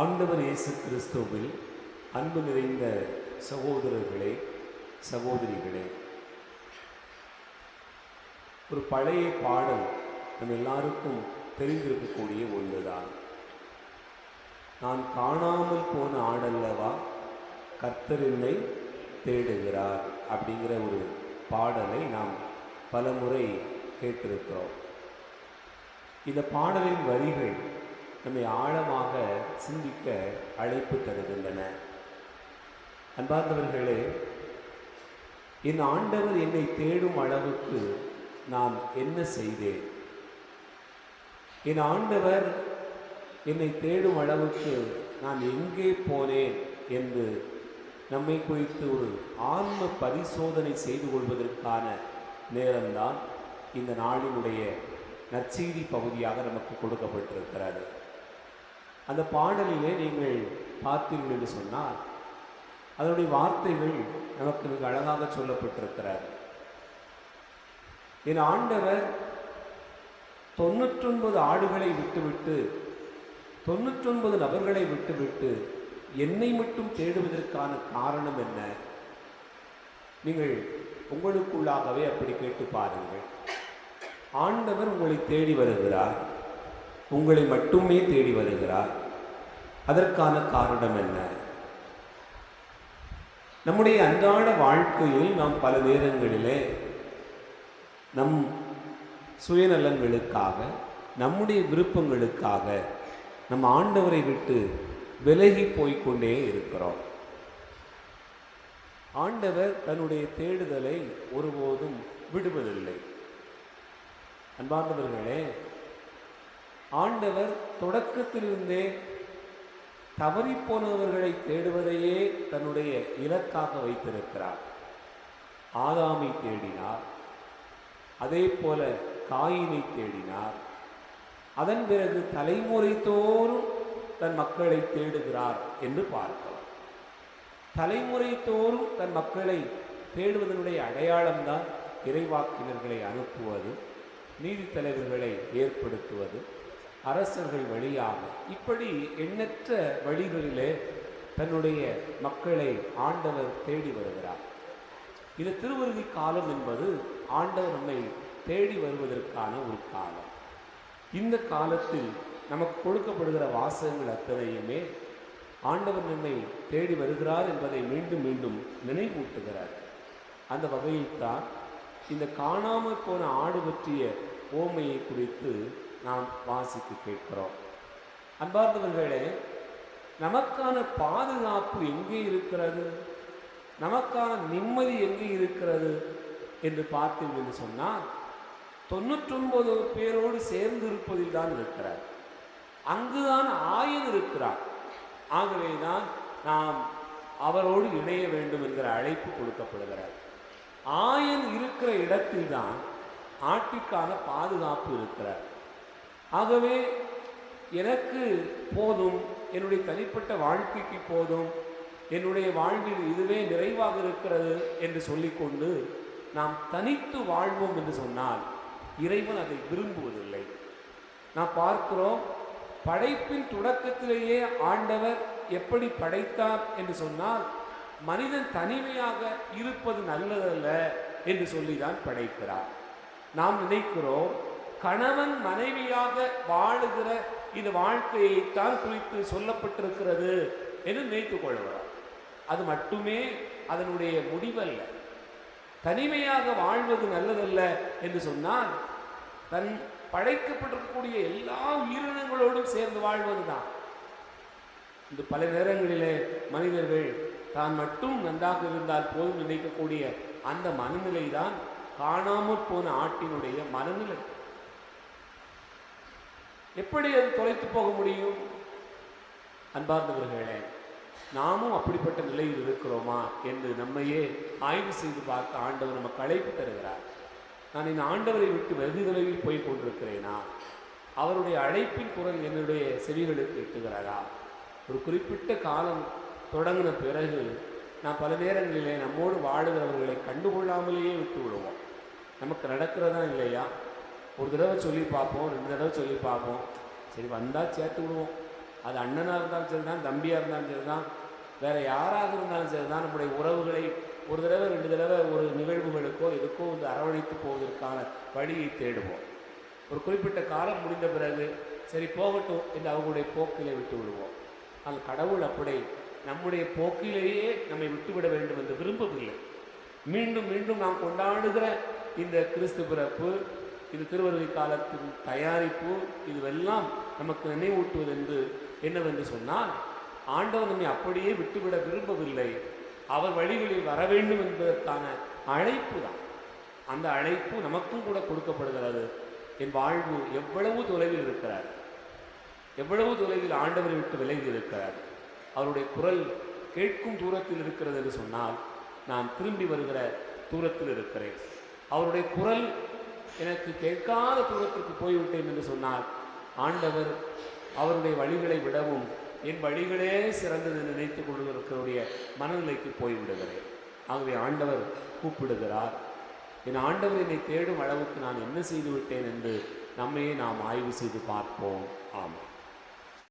ஆண்டவர் இயேசு கிறிஸ்துவில் அன்பு நிறைந்த சகோதரர்களே சகோதரிகளே ஒரு பழைய பாடல் நம்ம எல்லாருக்கும் தெரிந்திருக்கக்கூடிய ஒன்றுதான். நான் காணாமல் போன ஆடல்லவா? கர்த்தர் என்னை தேடுகிறார் அப்படிங்கிற ஒரு பாடலை நாம் பலமுறை கேட்டிருக்கிறோம். இந்த பாடலின் வரிகள் நம்மை ஆழமாக சிந்திக்க அழைப்பு தருகின்றன. அன்பார்ந்தவர்களே என் ஆண்டவர் என்னை தேடும் அளவுக்கு நான் என்ன செய்தேன்? என் ஆண்டவர் என்னை தேடும் அளவுக்கு நான் எங்கே போனேன் என்று நம்மை குறித்து ஒரு ஆன்ம பரிசோதனை செய்து கொள்வதற்கான நேரம்தான் இந்த நாளினுடைய நற்செய்தி பகுதியாக நமக்கு கொடுக்கப்பட்டிருக்கிறது. அந்த பாடலிலே நீங்கள் பார்த்தீர்கள் என்று சொன்னால் அதனுடைய வார்த்தைகள் நமக்கு மிக அழகாக சொல்லப்பட்டிருக்கிறார். என் ஆண்டவர் தொண்ணூற்றொன்பது ஆடுகளை விட்டுவிட்டு தொண்ணூற்றொன்பது நபர்களை விட்டுவிட்டு என்னை மட்டும் தேடுவதற்கான காரணம் என்ன? நீங்கள் உங்களுக்குள்ளாகவே அப்படி கேட்டு பாருங்கள். ஆண்டவர் உங்களை தேடி வருகிறார். உங்களை மட்டுமே தேடி வருகிறார். அதற்கான காரணம் என்ன? நம்முடைய அன்றாட வாழ்க்கையில் நாம் பல நேரங்களிலே நம் சுயநலங்களுக்காக நம்முடைய விருப்பங்களுக்காக நம் ஆண்டவரை விட்டு விலகி போய்க்கொண்டே இருக்கிறோம். ஆண்டவர் தன்னுடைய தேடுதலை ஒருபோதும் விடுவதில்லை. அன்பார்ந்தவர்களே ஆண்டவர் தொடக்கத்திலிருந்தே தவறிப்போனவர்களை தேடுவதையே தன்னுடைய இலக்காக வைத்திருக்கிறார். ஆதாமை தேடினார் அதே போல காயினை தேடினார். அதன் பிறகு தலைமுறை தோறும் தன் மக்களை தேடுகிறார் என்று பார்க்கலாம். தலைமுறை தோறும் தன் மக்களை தேடுவதனுடைய அடையாளம்தான் இறைவாக்கினர்களை அனுப்புவது நீதித்தலைவர்களை ஏற்படுத்துவது அரசர்கள் வழியாக. இப்படி எண்ணற்ற வழிகளிலே தன்னுடைய மக்களை ஆண்டவர் தேடி வருகிறார். இது திருவருதி காலம் என்பது ஆண்டவர் நம்மை தேடி வருவதற்கான ஒரு காலம். இந்த காலத்தில் நமக்கு கொடுக்கப்படுகிற வாசகங்கள் அத்தனையுமே ஆண்டவர் நம்மை தேடி வருகிறார் என்பதை மீண்டும் மீண்டும் நினைவூட்டுகிறார். அந்த வகையில் தான் இந்த காணாமல் போன ஆடு பற்றிய ஓமையை குறித்து நாம் வாசித்து கேட்கிறோம். அன்பார்ந்தவர்களே நமக்கான பாதுகாப்பு எங்கே இருக்கிறது? நமக்கான நிம்மதி எங்கே இருக்கிறது? என்று பார்த்தீர்கள் என்று சொன்னால் தொண்ணூற்றொன்பது பேரோடு சேர்ந்து இருப்பதில் தான் இருக்கிறார். அங்குதான் ஆயன் இருக்கிறார். ஆகவே தான் நாம் அவரோடு இணைய வேண்டும் என்கிற அழைப்பு கொடுக்கப்படுகிறார் ஆயன் இருக்கிற இடத்தில் தான் ஆட்டிற்கான பாதுகாப்பு இருக்கிறார். ஆகவே எனக்கு போதும் என்னுடைய தனிப்பட்ட வாழ்க்கைக்கு போதும் என்னுடைய வாழ்வில் இதுவே நிறைவாக இருக்கிறது என்று சொல்லிக்கொண்டு நாம் தனித்து வாழ்வோம் என்று சொன்னால் இறைவன் அதை விரும்புவதில்லை. நாம் பார்க்கிறோம் படைப்பின் தொடக்கத்திலேயே ஆண்டவர் எப்படி படைத்தார் என்று சொன்னால் மனிதன் தனிமையாக இருப்பது நல்லதல்ல என்று சொல்லிதான் படைக்கிறார். நாம் நினைக்கிறோம் கணவன் மனைவியாக வாழுகிற இந்த வாழ்க்கையைத்தான் குறித்து சொல்லப்பட்டிருக்கிறது என்று நினைத்துக் கொள்கிறார் அது மட்டுமே அதனுடைய முடிவல்ல. தனிமையாக வாழ்வது நல்லதல்ல என்று சொன்னால் தன் படைக்கப்பட்டிருக்கக்கூடிய எல்லா உயிரினங்களோடும் சேர்ந்து வாழ்வதுதான். இந்த பல நேரங்களிலே மனிதர்கள் தான் மட்டும் நன்றாக இருந்தால் போதும் நினைக்கக்கூடிய அந்த மனநிலை தான் காணாமல் போன ஆட்டினுடைய மனநிலை. எப்படி அது தொலைத்து போக முடியும்? அன்பார்ந்தவர்களே நாமும் அப்படிப்பட்ட நிலையில் இருக்கிறோமா என்று நம்மையே ஆய்வு செய்து பார்க்க ஆண்டவர் நமக்கு அழைப்பு தருகிறார். நான் இந்த ஆண்டவரை விட்டு வெகு தொலைவில் போய் கொண்டிருக்கிறேனா? அவருடைய அழைப்பின் குரல் என்னுடைய செவிகளுக்கு எட்டுகிறதா? ஒரு குறிப்பிட்ட காலம் தொடங்கின பிறகு நான் பல நேரங்களிலே நம்மோடு வாழுகிறவர்களை கண்டுகொள்ளாமலேயே விட்டு விடுவோம் நமக்கு நடக்கிறதா இல்லையா? ஒரு தடவை சொல்லி பார்ப்போம் ரெண்டு தடவை சொல்லி பார்ப்போம். சரி வந்தால் சேர்த்து விடுவோம். அது அண்ணனாக இருந்தாலும் சரி தான் தம்பியாக இருந்தாலும் சரி தான் வேறு யாராக இருந்தாலும் சரி தான் நம்முடைய உறவுகளை ஒரு தடவை ரெண்டு தடவை ஒரு நிகழ்வுகளுக்கோ எதுக்கோ வந்து அரவணைத்து போவதற்கான வழியை தேடுவோம். ஒரு குறிப்பிட்ட காலம் முடிந்த பிறகு சரி போகட்டும் என்று அவங்களுடைய போக்கிலே விட்டு விடுவோம் ஆனால் கடவுள் அப்படி நம்முடைய போக்கிலேயே நம்மை விட்டுவிட வேண்டும் என்று விரும்பவில்லை. மீண்டும் மீண்டும் நாம் கொண்டாடுகிற இந்த கிறிஸ்து பிறப்பு இது திருவருகை காலத்தின் தயாரிப்பு இதுவெல்லாம் நமக்கு நினைவூட்டுவது என்று என்னவென்று சொன்னால் ஆண்டவர் நம்மை அப்படியே விட்டுவிட விரும்பவில்லை. அவர் வழிகளில் வர வேண்டும் என்பதற்கான அழைப்பு தான். அந்த அழைப்பு நமக்கும் கூட கொடுக்கப்படுகிறது. என் வாழ்வு எவ்வளவு தொலைவில் இருக்கிறார். எவ்வளவு தொலைவில் ஆண்டவரை விட்டு விலகி இருக்கிறார். அவருடைய குரல் கேட்கும் தூரத்தில் இருக்கிறது என்று சொன்னால் நான் திரும்பி வருகிற தூரத்தில் இருக்கிறேன். அவருடைய குரல் எனக்கு கேட்காத தூரத்திற்கு போய்விட்டேன் என்று சொன்னால் ஆண்டவர் அவருடைய வழிகளை விடவும் என் வழிகளே சிறந்தது என்று நினைத்துக் கொள்வதற்குடைய மனநிலைக்கு போய்விடுகிறேன். ஆகவே ஆண்டவர் கூப்பிடுகிறார். என் ஆண்டவர் என்னை தேடும் அளவுக்கு நான் என்ன செய்துவிட்டேன் என்று நம்மையே நாம் ஆய்வு செய்து பார்ப்போம். ஆமாம்